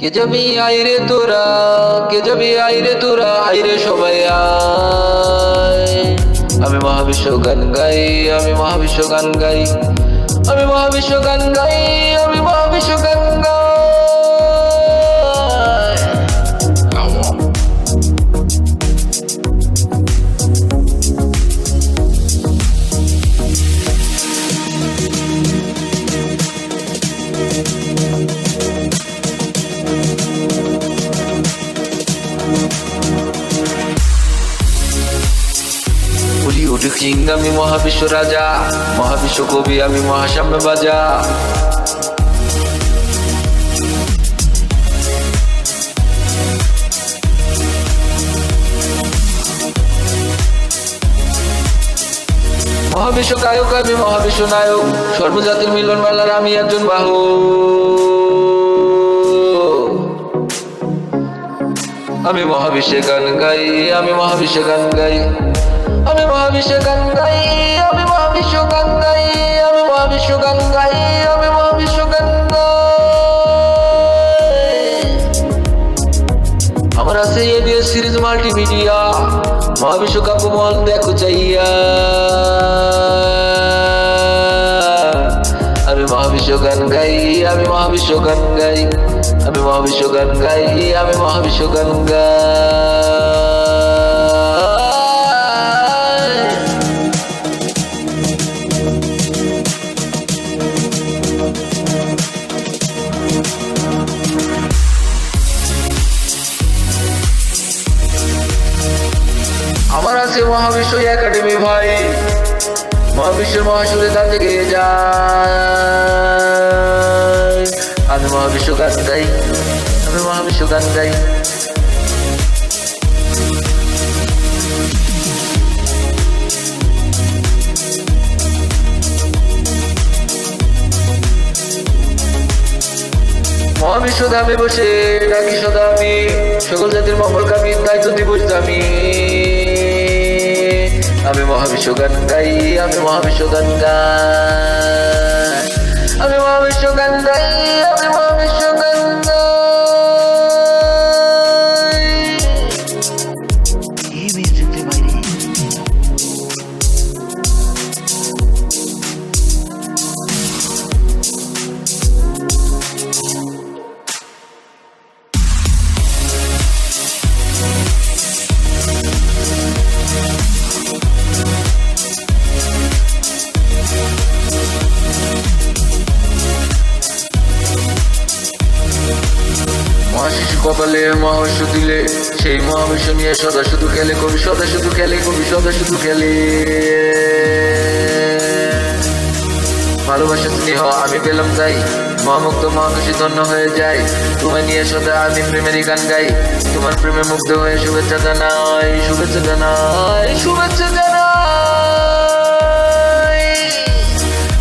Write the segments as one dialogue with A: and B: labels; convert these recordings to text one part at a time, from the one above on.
A: কে যাবি আইরে তোরা? কে যাবি আইরে তোরা? আইরে সবাই আমি মহাবিশ্ব গান গাই, আমি মহাবিশ্ব গান গাই, আমি মহাবিশ্ব গান গাই। বলিউড কিং আমি মহাবিশ্ব রাজা। মহাবিশ্ব কবি, আমি মহাসাম্য বাজা মহাবিশ্ব গায়ক, আমি মহাবিশ্ব নায়ক। সর্বজাতির মিলন মেলার আমি একজন বাহু। আমি মহাবিশ্বে গান গাই, আমি মহাবিশ্বে গান গাই। আমি মহাবিশ্বে গান গাই আমি মহাবিশ্ব গান গাই আমি মহাবিশ্ব গান গাই আমি মহাবিশ্ব গান আমার আছে এবিএস সিরিজ মাল্টিমিডিয়া, মহাবিশ্ব কাব্য মহল দেখো চাইয়া। আমি মহাবিশ্ব গান গাই আমি মহাবিশ্ব গান গাই আমি মহাবিশ্ব গান গাই আমি মহাবিশ্ব গান গাই আমার আছে মহাবিশ্ব একাডেমি ভাই। মহাবিশ্বের মহাসুরে তাতে গিয়ে যায়। আমি মহাবিশ্ব গান গাই, আমি মহাবিশ্ব গান গাই। মহাবিশ্ব ধামে বসে ডাকি সদা আমি। সকল জাতির মঙ্গল কামি, দায়িত্ব দিবস দামি। আমি মহাবিশ্ব গান গাই আমি মহাবিশ্ব গান গাই। কপালে মহাবিশ্ব দিলে, সেই মহাবিশ্ব নিয়ে সদা শুধু খেলে কবি, সদা শুধু খেলে কবি, সদা শুধু খেলে। ভালোবাসা স্নেহ, আমি পেলাম তাই। মহামুক্ত মহাকাশী ধন্য হয়ে যায়। তোমায় নিয়ে সদা আমি প্রেমের গান গাই। তোমার প্রেমে মুগ্ধ হয়ে শুভেচ্ছা জানাই শুভেচ্ছা জানাই শুভেচ্ছা জানাই।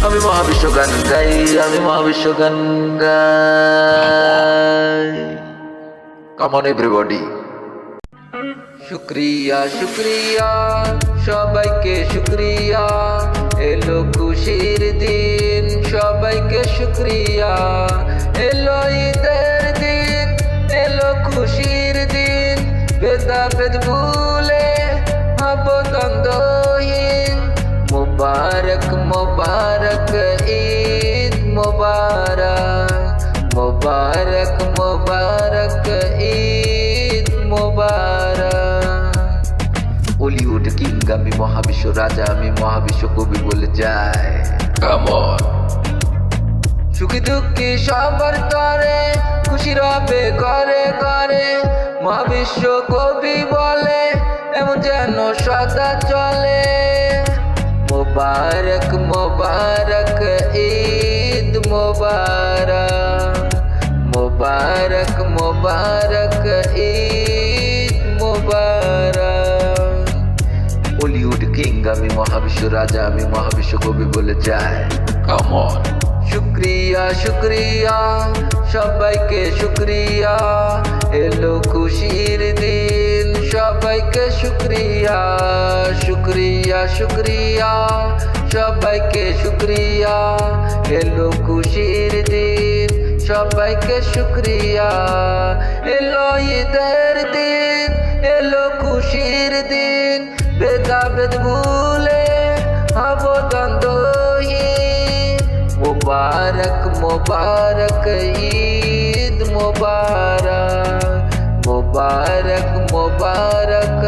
A: আমি মহাবিশ্ব গান গাই, আমি মহাবিশ্ব গান গাই। কামন এভরিবডি শুক্রিয়া শুক্রিয়া সবাইকে শুক্রিয়া এলো খুশির দিন সবাইকে শুক্রিয়া এলো ঈদের দিন এলো খুশির দিন বেদ ভুলে হব দ্বন্দ্বহীন মুবারক মুবারক ঈদ মুবারক মুবারক আমি মহাবিশ্ব রাজা আমি মহাবিশ্ব কবি বলে যায় কামন সুখী দুঃখী সবার তরে খুশি রবে করে করে মহাবিশ্ব কবি বলে এমন যেন সদা চলে। মোবারক মোবারক ঈদ মোবারক। মোবারক মোবারক ঈদ আমি মহাবিশ্ব রাজা আমি মহাবিশ্ব কবি বলে যায় কামন শুক্রিয়া শুক্রিয়া সবাইকে শুক্রিয়া। এলো খুশির দিন সবাইকে শুক্রিয়া। শুক্রিয়া শুক্রিয়া সবাইকে শুক্রিয়া। এলো খুশির দিন সবাইকে শুক্রিয়া। এলো ঈদের দিন এলো খুশির দিন। ভেদাভেদ ভুলে হব দ্বন্দ্বহীন মুবারক মুবারক ঈদ মুবারক মুবারক মুবারক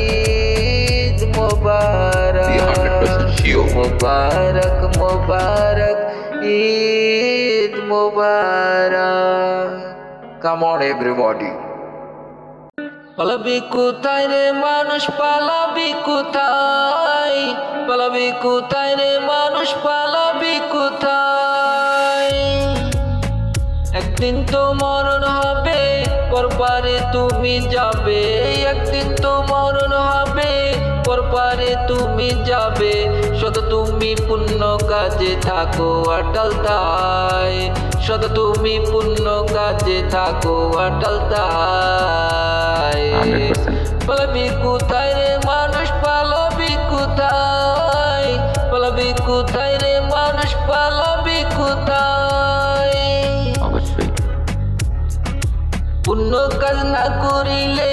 A: ঈদ মুবারক
B: Be 100% sure.
A: মুবারক মুবারক ঈদ মুবারক কাম অন এভরিবডি পালাবি কোথায় রে মানুষ, পালাবি কোথায়? পালাবি কোথায় রে মানুষ, পালাবি কোথায়? একদিন তো মরণ হবে, পরপারে তুমি যাবে। একদিন তো মরণ হবে, পরপারে তুমি যাবে। শত তুমি পুণ্য কাজে থাকো অটল তাই। শত তুমি পুণ্য কাজে থাকো অটল তাই। পালাবি কোথায় রে মানুষ পালাবি কোথায়? পালাবি কোথায় রে মানুষ পালাবি কোথায়?
B: অবশ্যই।
A: পুণ্য কাজ না করিলে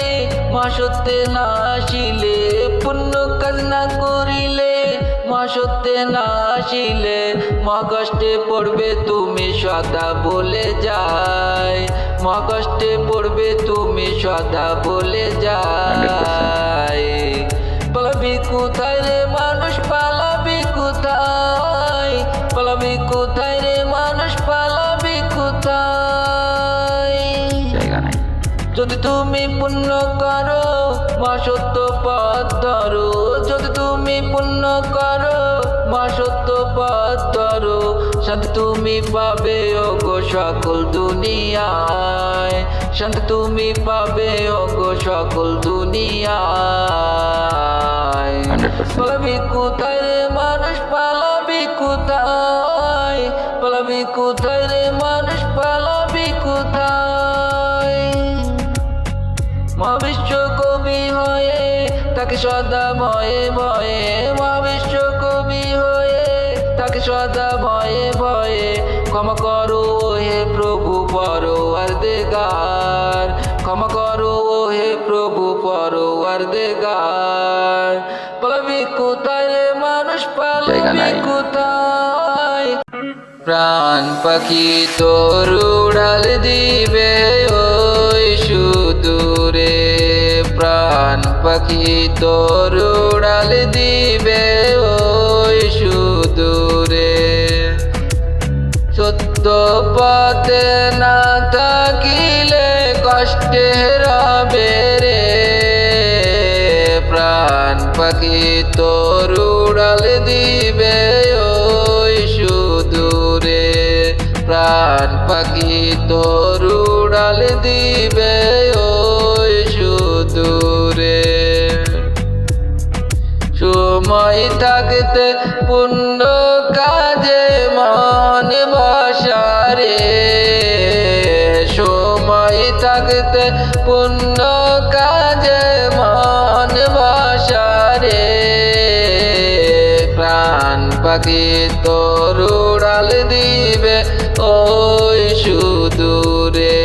A: মা সত্যে না আসিলে পুণ্য কাজ না করিলে সত্যে না আসিলে মা কষ্টে পড়বে তুমি সদা বলে যায় মা কষ্টে পড়বে তুমি সদা বলে যায় পালাবি কোথায় রে মানুষ পালাবি কোথায়? পালাবি কোথায় রে মানুষ পালাবি কোথায়? যদি তুমি পুণ্য করো মা সত্য পথ ধরো। যদি তুমি পুণ্য করো মা সত্য পথ ধরো শান্তি তুমি পাবে ওগো সকল দুনিয়ায়। শান্তি তুমি পাবে ওগো সকল দুনিয়ায়।
B: 100%.
A: পালাবি কোথায় মানুষ পালাবি কোথায়? কবি হয়ে তাকে সদা ভয়ে ভয়ে মা বিশ্ব কবি হয়ে তাকে সদা ভয়ে ভয়ে ক্ষমা করো ও হে প্রভু পরো আর দেগার ক্ষমা করো ও হে প্রভু পরো আর দেগার পালাবি কোথায় রে মানুষ পালাবি। কোথায়? প্রাণ পাখি তোর উড়াল দিবে। পাখি তোর উড়াল দিবে ওই সুদূরে। সত্য পথে না থাকিলে কষ্টে রবে রে। প্রাণ পাখি তোর উড়াল দিবে ওই সুদূরে। প্রাণ পাখি তোর উড়াল দিবে সময় থাকতে পুণ্য কাজে মন বসারে। সময় থাকতে পুণ্য কাজে মন বসারে। প্রাণ পাখি তোর উড়াল দিবে ওই সুদূরে।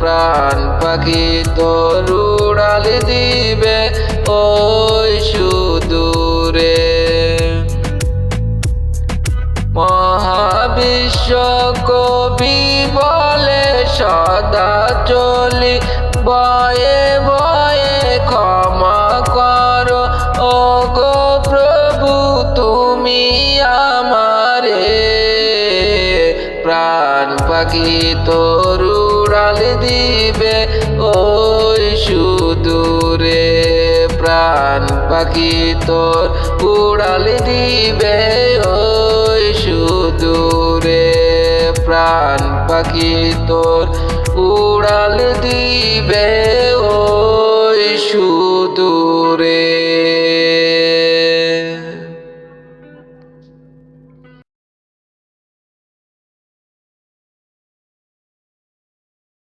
A: প্রাণ পাখি তোর উড়াল দিবে কি তোর উড়াল দিবে, ওই সুদূরে প্রাণ পাখি তোর উড়াল দিবে, ওই সুদূরে প্রাণ পাখি তোর উড়াল দিবে, ওই সুদূরে